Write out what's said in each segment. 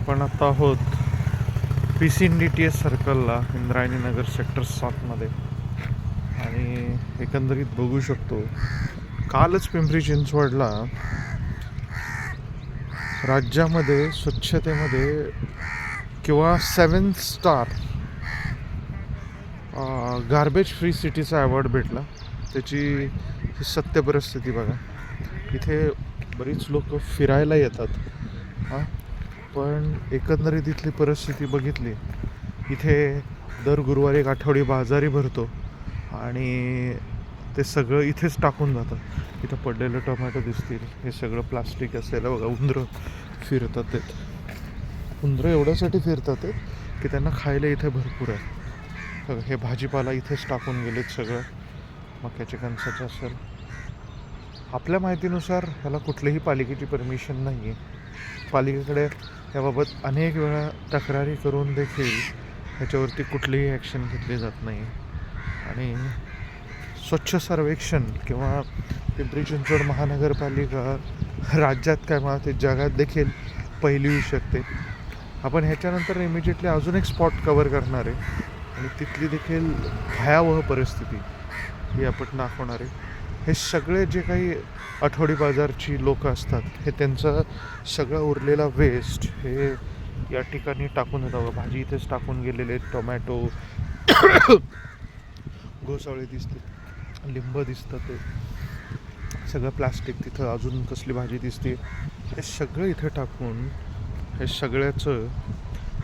आपण आता आहोत P C N D T S सर्कलला Indrayani Nagar sector सातमध्ये आणि एकंदरीत बघू शकतो कालच पिंपरी चिंचवडला राज्यामध्ये स्वच्छतेमध्ये किंवा सेवन स्टार गार्बेज फ्री सिटीचा अवॉर्ड भेटला. त्याची ही सत्य परिस्थिती बघा. इथे बरीच लोक फिरायला येतात. हां? पण एकंदरीत इथली परिस्थिती बघितली इथे दर गुरुवारी एक आठवडी बाजारी भरतो आणि ते सगळं इथेच टाकून जातं इथं पडलेलं टोमॅटो दिसतील हे सगळं प्लास्टिक असेल बघा उंदरं फिरतात ते. उंदरं एवढ्यासाठी फिरतात ते की त्यांना खायला इथे भरपूर आहे. सगळं हे भाजीपाला इथेच टाकून गेलेत सगळं. मक्याच्या कणसाचं असेल. आपल्या माहितीनुसार ह्याला कुठलीही पालिकेची परमिशन नाही आहे पालिकेकडे याबाबत अनेक वेळा तक्रारी करून देखील ह्याच्यावरती कुठलीही ॲक्शन घेतली जात नाही. आणि स्वच्छ सर्वेक्षण किंवा पिंपरी चिंचवड महानगरपालिका राज्यात काय म्हणा ते जगात देखील पहिली येऊ शकते. आपण ह्याच्यानंतर इमिजिएटली अजून एक स्पॉट कवर करणार आहे. आणि तिथली देखील भयावह परिस्थिती ही आपण दाखवणार आहे. हे सगळे जे काही आठवडी बाजारची लोक असतात हे त्यांचा सगळा उरलेला वेस्ट हे या ठिकाणी टाकून देतात. भाजी इथेच टाकून गेलेले टोमॅटो घोसाळे दिसते लिंब दिसतं ते. सगळं प्लास्टिक तिथं अजून कसली भाजी दिसते. हे सगळं इथे टाकून हे सगळ्याचं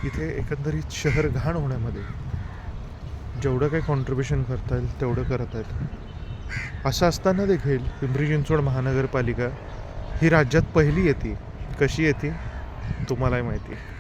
इथे एकंदरीत शहर घाण होण्यामध्ये जेवढं काही कॉन्ट्रीब्युशन करता येईल तेवढं करत आहेत. असं असताना देखील पिंपरी चिंचवड महानगरपालिका ही राज्यात पहिली येते. कशी येते? तुम्हालाही माहिती आहे.